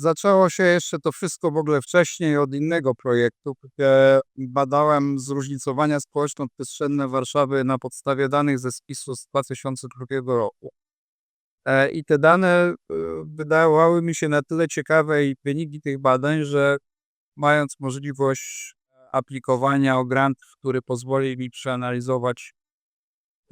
zaczęło się jeszcze to wszystko w ogóle wcześniej od innego projektu, gdzie badałem zróżnicowania społeczno-przestrzenne Warszawy na podstawie danych ze spisu z 2002 roku. E, I te dane e, wydawały mi się na tyle ciekawe i wyniki tych badań, że mając możliwość aplikowania o grant, który pozwoli mi przeanalizować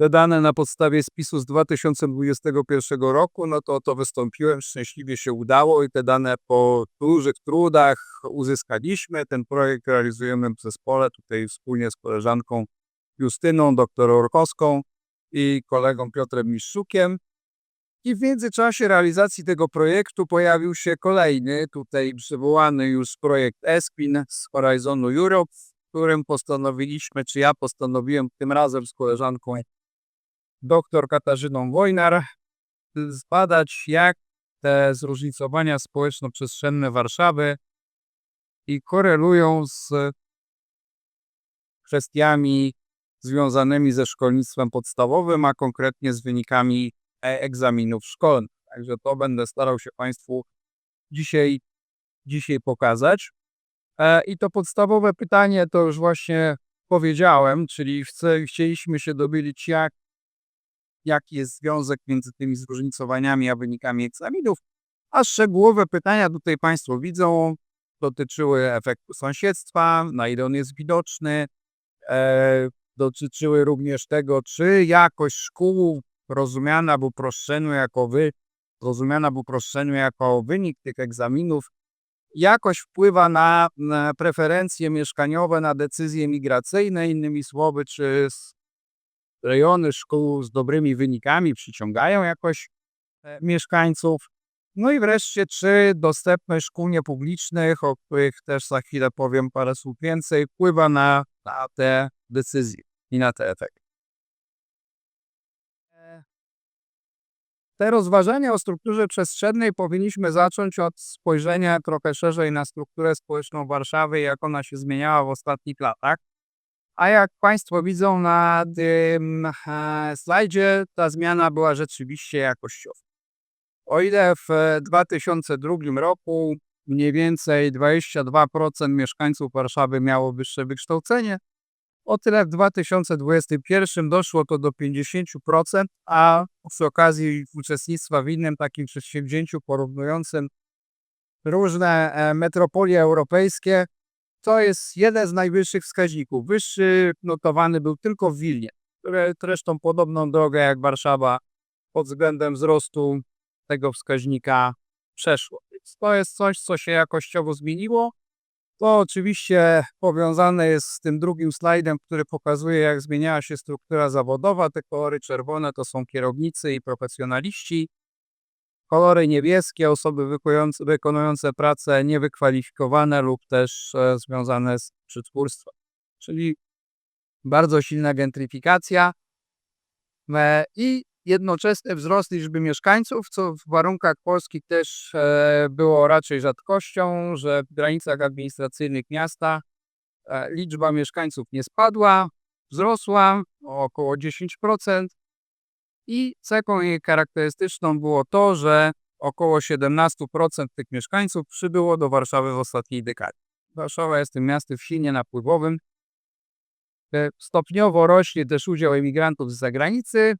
te dane na podstawie spisu z 2021 roku, no to to wystąpiłem, szczęśliwie się udało i te dane po dużych trudach uzyskaliśmy. Ten projekt realizujemy w zespole, tutaj wspólnie z koleżanką Justyną, doktor Orkowską i kolegą Piotrem Miszczukiem. I w międzyczasie realizacji tego projektu pojawił się kolejny, tutaj przywołany już projekt ESPIN z Horizonu Europe, w którym postanowiliśmy, czy ja postanowiłem tym razem z koleżanką dr Katarzyną Wojnar zbadać, jak te zróżnicowania społeczno-przestrzenne Warszawy i korelują z kwestiami związanymi ze szkolnictwem podstawowym, a konkretnie z wynikami e, egzaminów szkolnych. Także to będę starał się Państwu dzisiaj, dzisiaj pokazać. E, I to podstawowe pytanie to już właśnie powiedziałem, czyli chce, chcieliśmy się dowiedzieć, jak jaki jest związek między tymi zróżnicowaniami a wynikami egzaminów. A szczegółowe pytania tutaj Państwo widzą, dotyczyły efektu sąsiedztwa, na ile on jest widoczny, e, dotyczyły również tego, czy jakość szkół rozumiana w uproszczeniu jako wy, rozumiana w uproszczeniu jako wynik tych egzaminów, jakoś wpływa na, na preferencje mieszkaniowe, na decyzje migracyjne, innymi słowy, czy rejony szkół z dobrymi wynikami przyciągają jakoś e, mieszkańców. No i wreszcie, czy dostępność szkół niepublicznych, o których też za chwilę powiem parę słów więcej, wpływa na, na te decyzje i na te efekty. E, te rozważania o strukturze przestrzennej powinniśmy zacząć od spojrzenia trochę szerzej na strukturę społeczną Warszawy, jak ona się zmieniała w ostatnich latach. A jak Państwo widzą na tym e, slajdzie, ta zmiana była rzeczywiście jakościowa. O ile w 2002 roku mniej więcej 22% mieszkańców Warszawy miało wyższe wykształcenie, o tyle w 2021 doszło to do 50%, a przy okazji uczestnictwa w innym takim przedsięwzięciu porównującym różne e, metropolie europejskie, to jest jeden z najwyższych wskaźników. Wyższy notowany był tylko w Wilnie, które zresztą podobną drogę jak Warszawa pod względem wzrostu tego wskaźnika przeszło. Więc to jest coś, co się jakościowo zmieniło. To oczywiście powiązane jest z tym drugim slajdem, który pokazuje, jak zmieniała się struktura zawodowa. Te kolory czerwone to są kierownicy i profesjonaliści. Kolory niebieskie, osoby wykonujące, prace niewykwalifikowane lub też e, związane z przetwórstwem. Czyli bardzo silna gentryfikacja i jednoczesny wzrost liczby mieszkańców, co w warunkach polskich też e, było raczej rzadkością, że w granicach administracyjnych miasta e, liczba mieszkańców nie spadła, wzrosła o około 10%, i cechą jej charakterystyczną było to, że około 17% tych mieszkańców przybyło do Warszawy w ostatniej dekadzie. Warszawa jest tym miastem silnie napływowym. E, stopniowo rośnie też udział emigrantów z zagranicy.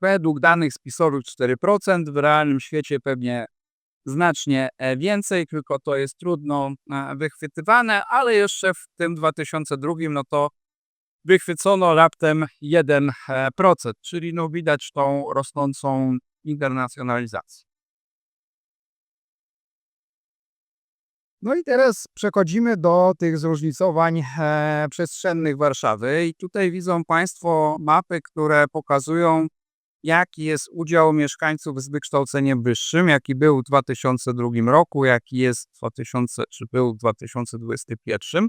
Według danych spisowych 4%, w realnym świecie pewnie znacznie e, więcej, tylko to jest trudno e, wychwytywane, ale jeszcze w tym 2002 no to wychwycono raptem 1%, czyli no widać tą rosnącą internacjonalizację. No i teraz przechodzimy do tych zróżnicowań e, przestrzennych Warszawy i tutaj widzą Państwo mapy, które pokazują jaki jest udział mieszkańców z wykształceniem wyższym, jaki był w 2002 roku, jaki jest w 2000, czy był w 2021.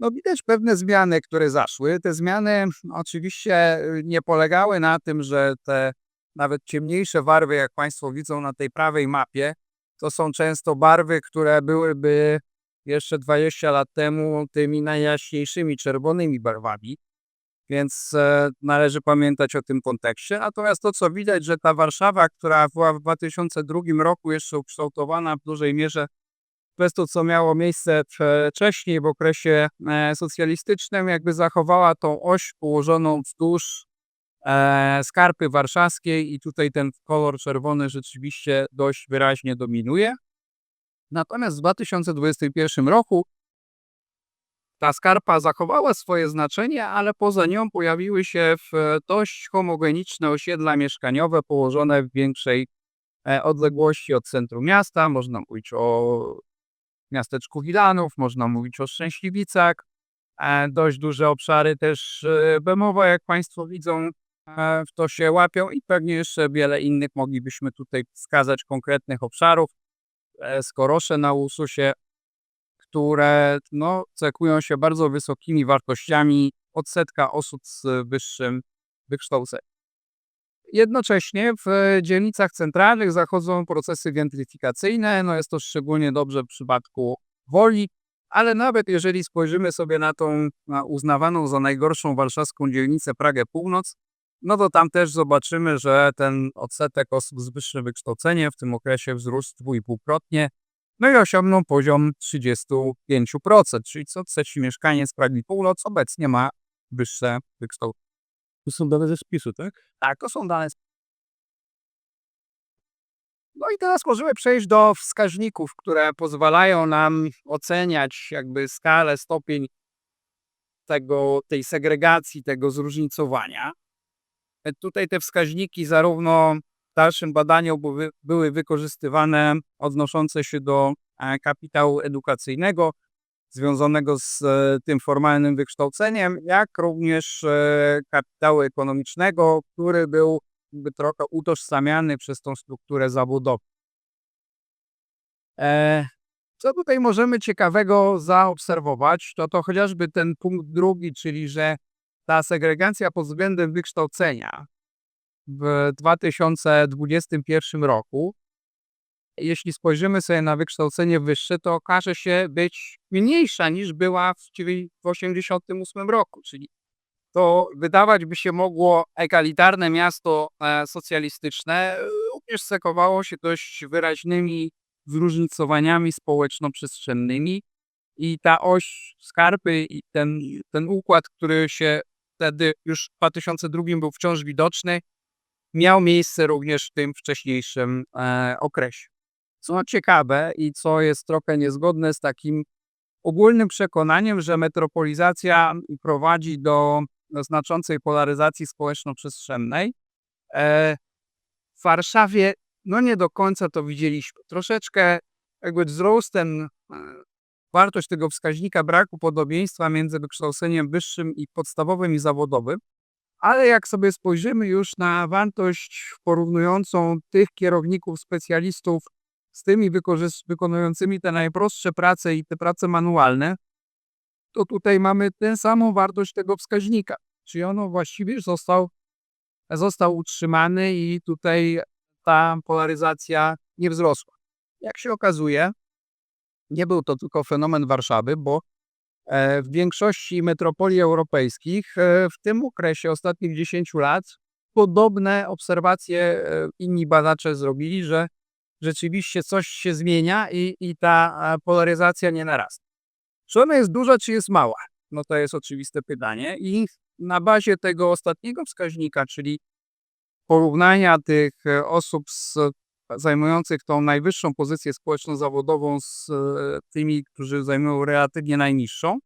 No widać pewne zmiany, które zaszły. Te zmiany oczywiście y, nie polegały na tym, że te nawet ciemniejsze barwy, jak Państwo widzą na tej prawej mapie, to są często barwy, które byłyby jeszcze 20 lat temu tymi najjaśniejszymi czerwonymi barwami. Więc e, należy pamiętać o tym kontekście. Natomiast to, co widać, że ta Warszawa, która była w 2002 roku jeszcze ukształtowana w dużej mierze przez to, co miało miejsce wcześniej w okresie e, socjalistycznym, jakby zachowała tą oś położoną wzdłuż e, skarpy warszawskiej i tutaj ten kolor czerwony rzeczywiście dość wyraźnie dominuje. Natomiast w 2021 roku ta skarpa zachowała swoje znaczenie, ale poza nią pojawiły się dość homogeniczne osiedla mieszkaniowe położone w większej e, odległości od centrum miasta. Można mówić o miasteczku Wilanów, można mówić o Szczęśliwicach. E, Dość duże obszary też Bemowa, jak Państwo widzą, e, w to się łapią i pewnie jeszcze wiele innych moglibyśmy tutaj wskazać konkretnych obszarów. E, Skorosze na Ususie, które no, cechują się bardzo wysokimi wartościami odsetka osób z wyższym wykształceniem. Jednocześnie w dzielnicach centralnych zachodzą procesy gentryfikacyjne. No jest to szczególnie dobrze w przypadku Woli, ale nawet jeżeli spojrzymy sobie na tą na uznawaną za najgorszą warszawską dzielnicę Pragę Północ, no to tam też zobaczymy, że ten odsetek osób z wyższym wykształceniem w tym okresie wzrósł dwójpółkrotnie, no i osiągnął poziom 35%, czyli co trzeci mieszkaniec Pragi Północ obecnie ma wyższe wykształcenie. To są dane ze spisu, tak? Tak, to są dane. No i teraz możemy przejść do wskaźników, które pozwalają nam oceniać jakby skalę, stopień tego, tej segregacji, tego zróżnicowania. E, Tutaj te wskaźniki zarówno w dalszym badaniu były, były wykorzystywane odnoszące się do e, kapitału edukacyjnego, związanego z e, tym formalnym wykształceniem, jak również e, kapitału ekonomicznego, który był trochę utożsamiany przez tą strukturę zawodową. E, Co tutaj możemy ciekawego zaobserwować, to to chociażby ten punkt drugi, czyli że ta segregacja pod względem wykształcenia w 2021 roku jeśli spojrzymy sobie na wykształcenie wyższe, to okaże się być mniejsza niż była w 1988 roku. Czyli to wydawać by się mogło egalitarne miasto e, socjalistyczne, e, również cechowało się dość wyraźnymi zróżnicowaniami społeczno-przestrzennymi. I ta oś skarpy i ten, ten układ, który się wtedy już w 2002 był wciąż widoczny, miał miejsce również w tym wcześniejszym e, okresie. Co ciekawe i co jest trochę niezgodne z takim ogólnym przekonaniem, że metropolizacja prowadzi do znaczącej polaryzacji społeczno-przestrzennej. E, w Warszawie no nie do końca to widzieliśmy. Troszeczkę jakby wzrost ten, e, wartość tego wskaźnika braku podobieństwa między wykształceniem wyższym i podstawowym i zawodowym, ale jak sobie spojrzymy już na wartość porównującą tych kierowników, specjalistów z tymi wykonującymi te najprostsze prace i te prace manualne, to tutaj mamy tę samą wartość tego wskaźnika. Czyli ono właściwie został, został utrzymany i tutaj ta polaryzacja nie wzrosła. Jak się okazuje, nie był to tylko fenomen Warszawy, bo e, w większości metropolii europejskich e, w tym okresie ostatnich 10 lat podobne obserwacje e, inni badacze zrobili, że rzeczywiście coś się zmienia i, i ta e, polaryzacja nie narasta. Czy ona jest duża, czy jest mała? No to jest oczywiste pytanie. I na bazie tego ostatniego wskaźnika, czyli porównania tych e, osób z, zajmujących tą najwyższą pozycję społeczno-zawodową z e, tymi, którzy zajmują relatywnie najniższą,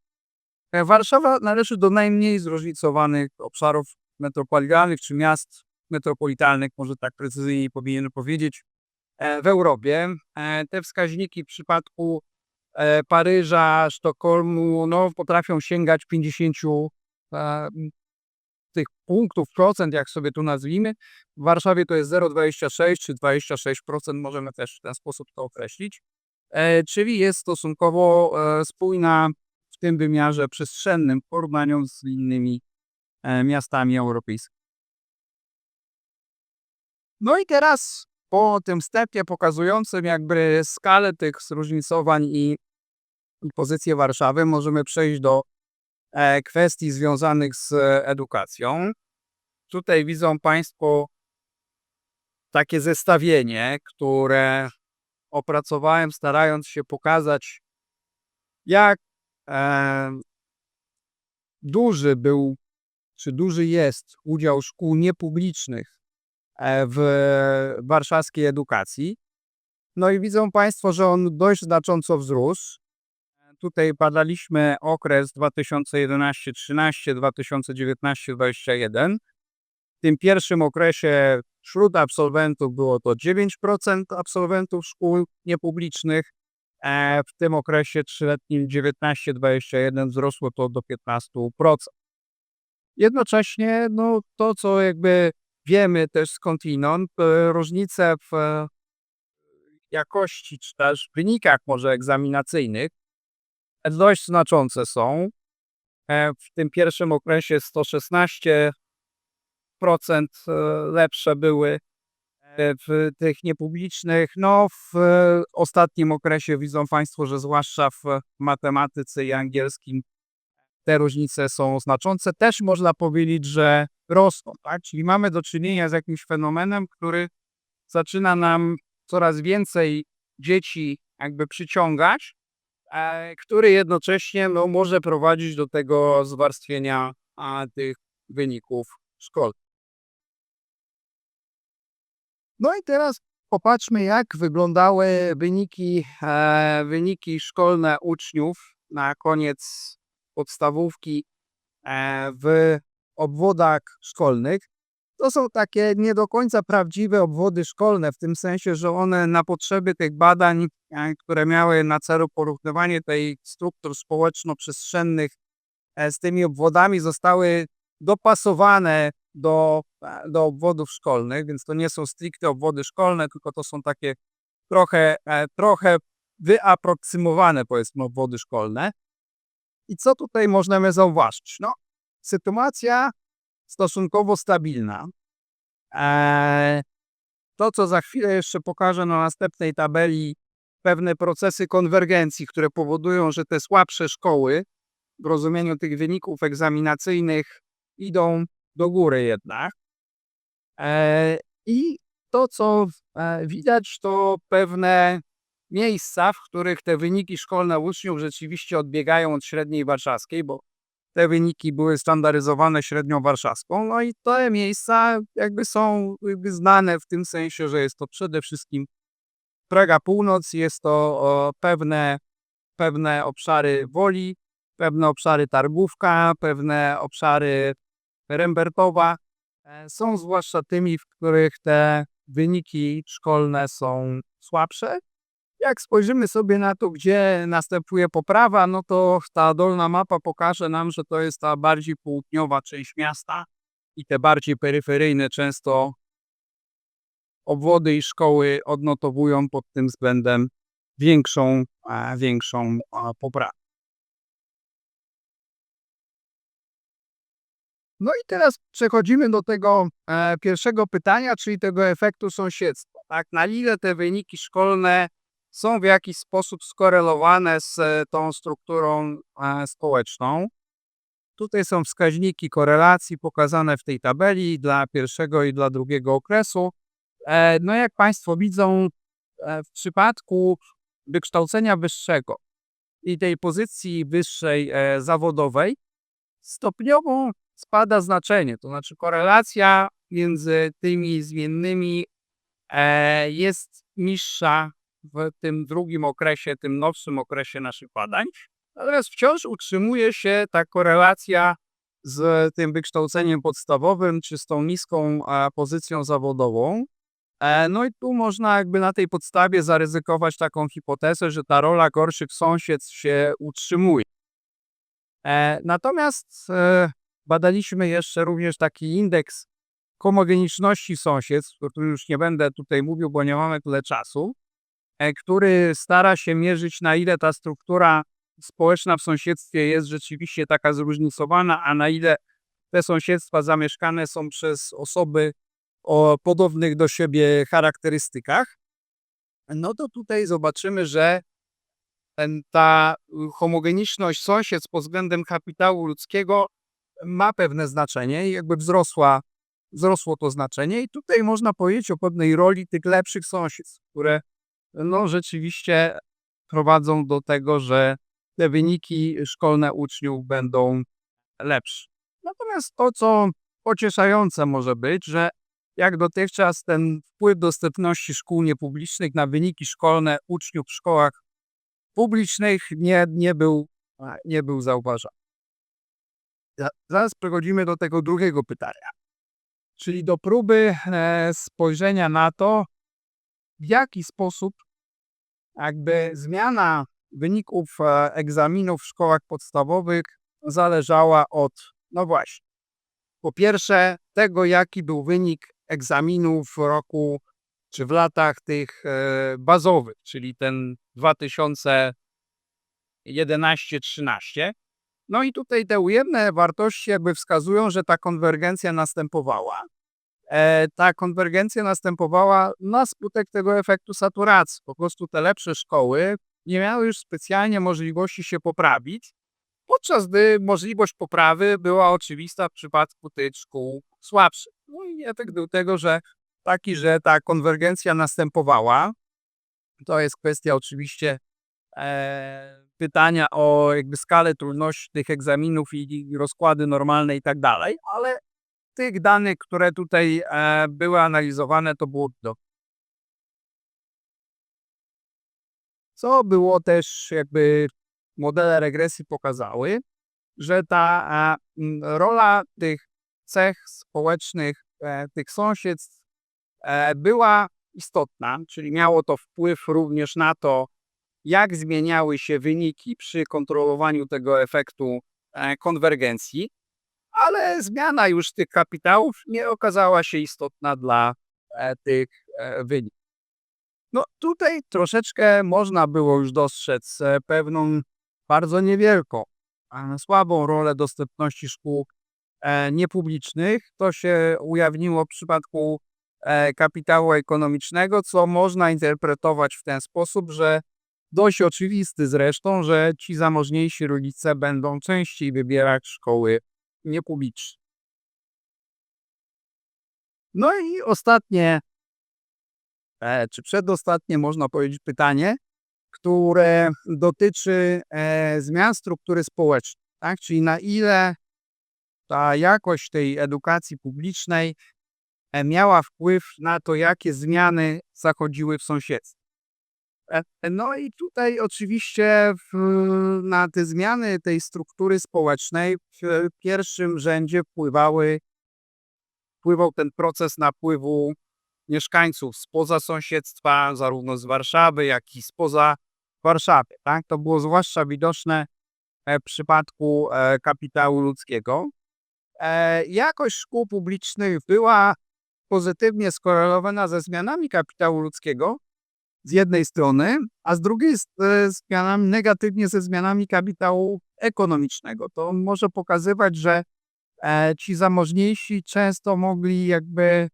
e, Warszawa należy do najmniej zróżnicowanych obszarów metropolitalnych czy miast metropolitalnych, może tak precyzyjniej powinien powiedzieć, e, w Europie. E, Te wskaźniki w przypadku e, Paryża, Sztokholmu, no, potrafią sięgać 50 e, tych punktów, procent, jak sobie tu nazwijmy. W Warszawie to jest 0,26 czy 26%, możemy też w ten sposób to określić. E, Czyli jest stosunkowo e, spójna w tym wymiarze przestrzennym w porównaniu z innymi e, miastami europejskimi. No i teraz po tym stepie pokazującym jakby skalę tych zróżnicowań i, pozycję Warszawy możemy przejść do e, kwestii związanych z edukacją. Tutaj widzą Państwo takie zestawienie, które opracowałem, starając się pokazać, jak e, duży był, czy duży jest udział szkół niepublicznych w warszawskiej edukacji. No i widzą Państwo, że on dość znacząco wzrósł. Tutaj badaliśmy okres 2011-13, 2019-21. W tym pierwszym okresie wśród absolwentów było to 9% absolwentów szkół niepublicznych. e, W tym okresie trzyletnim 19-21 wzrosło to do 15%. Jednocześnie no, to, co jakby wiemy też skądinąd, e, różnice w e, jakości, czy też wynikach może egzaminacyjnych dość znaczące są. E, W tym pierwszym okresie 116% e, lepsze były w tych niepublicznych. No, w ostatnim okresie widzą Państwo, że zwłaszcza w matematyce i angielskim te różnice są znaczące. Też można powiedzieć, że rosną, tak? Czyli mamy do czynienia z jakimś fenomenem, który zaczyna nam coraz więcej dzieci jakby przyciągać, e, który jednocześnie no, może prowadzić do tego zwarstwienia a, tych wyników szkolnych. No i teraz popatrzmy, jak wyglądały wyniki, e, wyniki szkolne uczniów na koniec podstawówki e, w obwodach szkolnych. To są takie nie do końca prawdziwe obwody szkolne, w tym sensie, że one na potrzeby tych badań, e, które miały na celu porównywanie tej struktur społeczno-przestrzennych e, z tymi obwodami, zostały dopasowane do, do obwodów szkolnych, więc to nie są stricte obwody szkolne, tylko to są takie trochę, trochę wyaproksymowane, powiedzmy, obwody szkolne. I co tutaj możemy zauważyć? No, sytuacja stosunkowo stabilna. Eee, to, co za chwilę jeszcze pokażę na następnej tabeli, pewne procesy konwergencji, które powodują, że te słabsze szkoły w rozumieniu tych wyników egzaminacyjnych idą do góry jednak. Eee, I to, co e, widać, to pewne miejsca, w których te wyniki szkolne uczniów rzeczywiście odbiegają od średniej warszawskiej, bo te wyniki były standaryzowane średnią warszawską. No i te miejsca jakby są jakby znane w tym sensie, że jest to przede wszystkim Praga Północ, jest to o, pewne, pewne obszary Woli, pewne obszary Targówka, pewne obszary Rembertowa. E, Są zwłaszcza tymi, w których te wyniki szkolne są słabsze. Jak spojrzymy sobie na to, gdzie następuje poprawa, no to ta dolna mapa pokaże nam, że to jest ta bardziej południowa część miasta i te bardziej peryferyjne często obwody i szkoły odnotowują pod tym względem większą, e, większą e, poprawę. No i teraz przechodzimy do tego e, pierwszego pytania, czyli tego efektu sąsiedztwa. Tak? Na ile te wyniki szkolne są w jakiś sposób skorelowane z e, tą strukturą e, społeczną. Tutaj są wskaźniki korelacji pokazane w tej tabeli dla pierwszego i dla drugiego okresu. E, No jak Państwo widzą, w przypadku wykształcenia wyższego i tej pozycji wyższej zawodowej stopniowo spada znaczenie, to znaczy korelacja między tymi zmiennymi jest niższa w tym drugim okresie, tym nowszym okresie naszych badań. Natomiast wciąż utrzymuje się ta korelacja z tym wykształceniem podstawowym, czy z tą niską pozycją zawodową. E, No i tu można jakby na tej podstawie zaryzykować taką hipotezę, że ta rola gorszych sąsiedztw się utrzymuje. E, Natomiast e, badaliśmy jeszcze również taki indeks homogeniczności sąsiedztw, o którym już nie będę tutaj mówił, bo nie mamy tyle czasu, który stara się mierzyć, na ile ta struktura społeczna w sąsiedztwie jest rzeczywiście taka zróżnicowana, a na ile te sąsiedztwa zamieszkane są przez osoby o podobnych do siebie charakterystykach. No to tutaj zobaczymy, że ten, ta homogeniczność sąsiedztw pod względem kapitału ludzkiego ma pewne znaczenie i jakby wzrosła, wzrosło to znaczenie. I tutaj można powiedzieć o pewnej roli tych lepszych sąsiedztw, które no rzeczywiście prowadzą do tego, że te wyniki szkolne uczniów będą lepsze. Natomiast to, co pocieszające może być, że jak dotychczas ten wpływ dostępności szkół niepublicznych na wyniki szkolne uczniów w szkołach publicznych nie, nie, był, nie był zauważany. Za- Zaraz przechodzimy do tego drugiego pytania, czyli do próby e, spojrzenia na to, w jaki sposób jakby zmiana wyników e, egzaminów w szkołach podstawowych zależała od, no właśnie, po pierwsze tego, jaki był wynik egzaminów w roku czy w latach tych e, bazowych, czyli ten 2011-13. No i tutaj te ujemne wartości jakby wskazują, że ta konwergencja następowała. E, ta konwergencja następowała na skutek tego efektu saturacji. Po prostu te lepsze szkoły nie miały już specjalnie możliwości się poprawić, podczas gdy możliwość poprawy była oczywista w przypadku tych szkół słabszych. No i efekt był tego, że taki, że ta konwergencja następowała. To jest kwestia oczywiście e, pytania o jakby skalę trudności tych egzaminów i, i rozkłady normalne i tak dalej, ale tych danych, które tutaj e, były analizowane, to było do. Co było też jakby modele regresji pokazały, że ta e, rola tych cech społecznych, e, tych sąsiedztw była istotna, czyli miało to wpływ również na to, jak zmieniały się wyniki przy kontrolowaniu tego efektu konwergencji, ale zmiana już tych kapitałów nie okazała się istotna dla e, tych e, wyników. No tutaj troszeczkę można było już dostrzec e, pewną bardzo niewielką, słabą rolę dostępności szkół niepublicznych. To się ujawniło w przypadku kapitału ekonomicznego, co można interpretować w ten sposób, że dość oczywisty zresztą, że ci zamożniejsi rodzice będą częściej wybierać szkoły niepubliczne. No i ostatnie, e, czy przedostatnie można powiedzieć pytanie, które dotyczy e, zmian struktury społecznej, tak? Czyli na ile ta jakość tej edukacji publicznej e, miała wpływ na to, jakie zmiany zachodziły w sąsiedztwie. E, No i tutaj oczywiście w, na te zmiany tej struktury społecznej w pierwszym rzędzie wpływały, wpływał ten proces napływu mieszkańców spoza sąsiedztwa, zarówno z Warszawy, jak i spoza Warszawy. Tak? To było zwłaszcza widoczne e, w przypadku e, kapitału ludzkiego. Jakość szkół publicznych była pozytywnie skorelowana ze zmianami kapitału ludzkiego, z jednej strony, a z drugiej e, zmianami, negatywnie ze zmianami kapitału ekonomicznego. To może pokazywać, że e, ci zamożniejsi często mogli jakby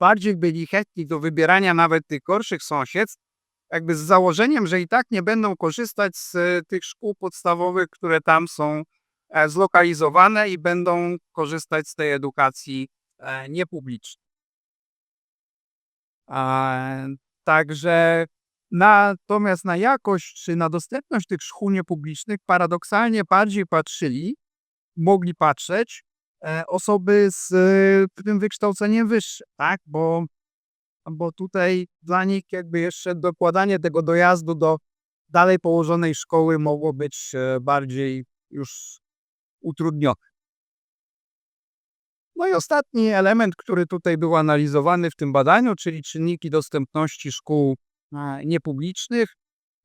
bardziej byli chętni do wybierania nawet tych gorszych sąsiedztw, jakby z założeniem, że i tak nie będą korzystać z e, tych szkół podstawowych, które tam są zlokalizowane i będą korzystać z tej edukacji niepublicznej. Także natomiast na jakość czy na dostępność tych szkół niepublicznych paradoksalnie bardziej patrzyli, mogli patrzeć e, osoby z e, tym wykształceniem wyższym, tak? Bo, bo tutaj dla nich jakby jeszcze dokładanie tego dojazdu do dalej położonej szkoły mogło być e, bardziej już utrudnione. No i ostatni element, który tutaj był analizowany w tym badaniu, czyli czynniki dostępności szkół niepublicznych.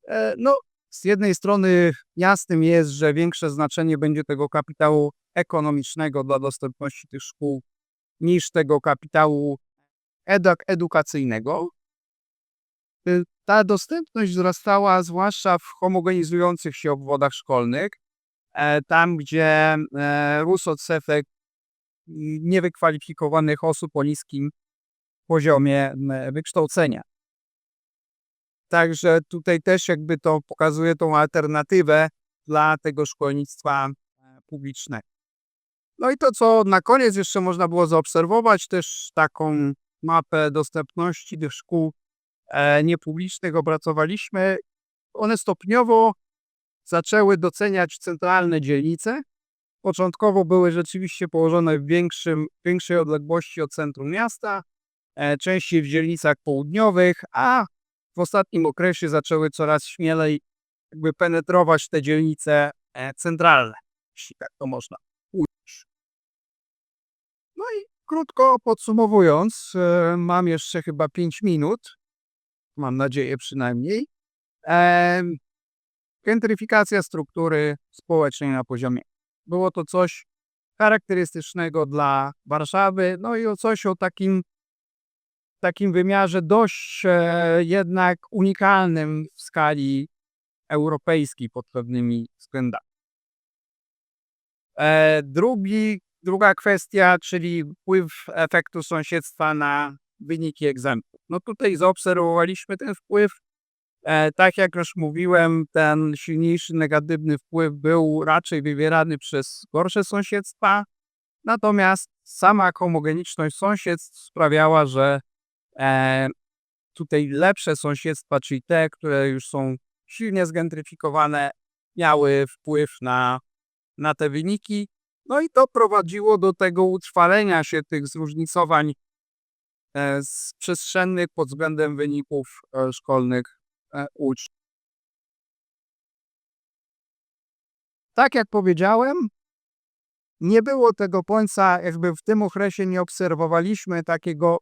E, No, z jednej strony jasnym jest, że większe znaczenie będzie tego kapitału ekonomicznego dla dostępności tych szkół niż tego kapitału eduk- edukacyjnego. Y, Ta dostępność wzrastała zwłaszcza w homogenizujących się obwodach szkolnych, e, tam gdzie e, rósł odsetek niewykwalifikowanych osób o niskim poziomie wykształcenia. Także tutaj też jakby to pokazuje tą alternatywę dla tego szkolnictwa e, publicznego. No i to, co na koniec jeszcze można było zaobserwować, też taką mapę dostępności tych szkół e, niepublicznych opracowaliśmy. One stopniowo zaczęły doceniać centralne dzielnice. Początkowo były rzeczywiście położone w większym, większej odległości od centrum miasta, e, częściej w dzielnicach południowych, a w ostatnim okresie zaczęły coraz śmielej jakby penetrować te dzielnice e, centralne, jeśli tak to można ująć. No i krótko podsumowując, e, mam jeszcze chyba 5 minut, mam nadzieję przynajmniej. Gentryfikacja struktury społecznej na poziomie. Było to coś charakterystycznego dla Warszawy, no i o coś o takim takim wymiarze dość e, jednak unikalnym w skali europejskiej pod pewnymi względami. E, drugi, druga kwestia, czyli wpływ efektu sąsiedztwa na wyniki egzaminów. No tutaj zaobserwowaliśmy ten wpływ. E, tak jak już mówiłem, ten silniejszy negatywny wpływ był raczej wywierany przez gorsze sąsiedztwa, natomiast sama homogeniczność sąsiedztw sprawiała, że e, tutaj lepsze sąsiedztwa, czyli te, które już są silnie zgentryfikowane, miały wpływ na, na te wyniki. No i to prowadziło do tego utrwalenia się tych zróżnicowań e, z przestrzennych pod względem wyników szkolnych uczniów. Tak jak powiedziałem, nie było tego końca, jakby w tym okresie nie obserwowaliśmy takiego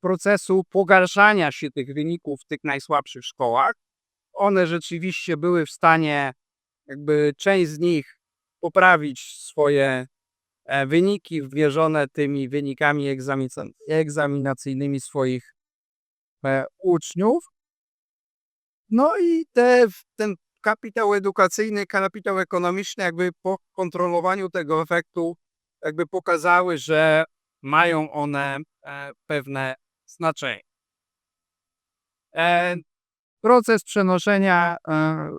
procesu pogarszania się tych wyników w tych najsłabszych szkołach. One rzeczywiście były w stanie, jakby część z nich poprawić swoje e, wyniki wymierzone tymi wynikami egzaminacyjnymi swoich e, uczniów. No i te, ten kapitał edukacyjny, kapitał ekonomiczny, jakby po kontrolowaniu tego efektu, jakby pokazały, że mają one e, pewne znaczenie. E, proces przenoszenia e,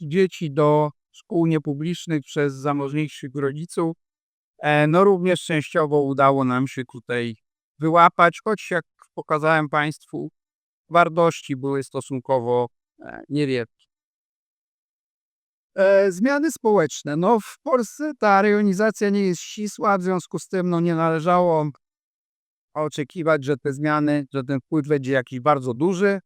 dzieci do szkół niepublicznych przez zamożniejszych rodziców, no również częściowo udało nam się tutaj wyłapać, choć jak pokazałem Państwu, wartości były stosunkowo e, niewielkie. E, zmiany społeczne. No w Polsce ta rejonizacja nie jest ścisła, w związku z tym no, nie należało oczekiwać, że te zmiany, że ten wpływ będzie jakiś bardzo duży.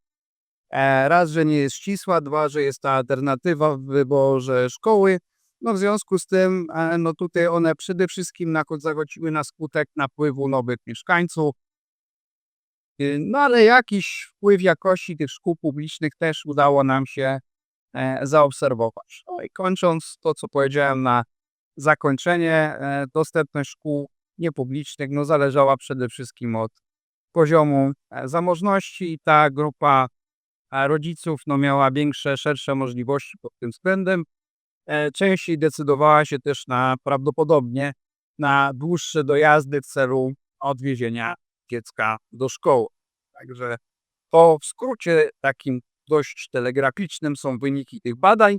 E, raz, że nie jest ścisła, dwa, że jest ta alternatywa w wyborze szkoły. No w związku z tym, no tutaj one przede wszystkim na, zachodziły na skutek napływu nowych mieszkańców. Y, No ale jakiś wpływ jakości tych szkół publicznych też udało nam się e, zaobserwować. No i kończąc to, co powiedziałem na zakończenie, e, dostępność szkół niepublicznych no, zależała przede wszystkim od poziomu e, zamożności i ta grupa rodziców no, miała większe, szersze możliwości pod tym względem. Częściej decydowała się też na prawdopodobnie na dłuższe dojazdy w celu odwiezienia dziecka do szkoły. Także to w skrócie takim dość telegraficznym są wyniki tych badań.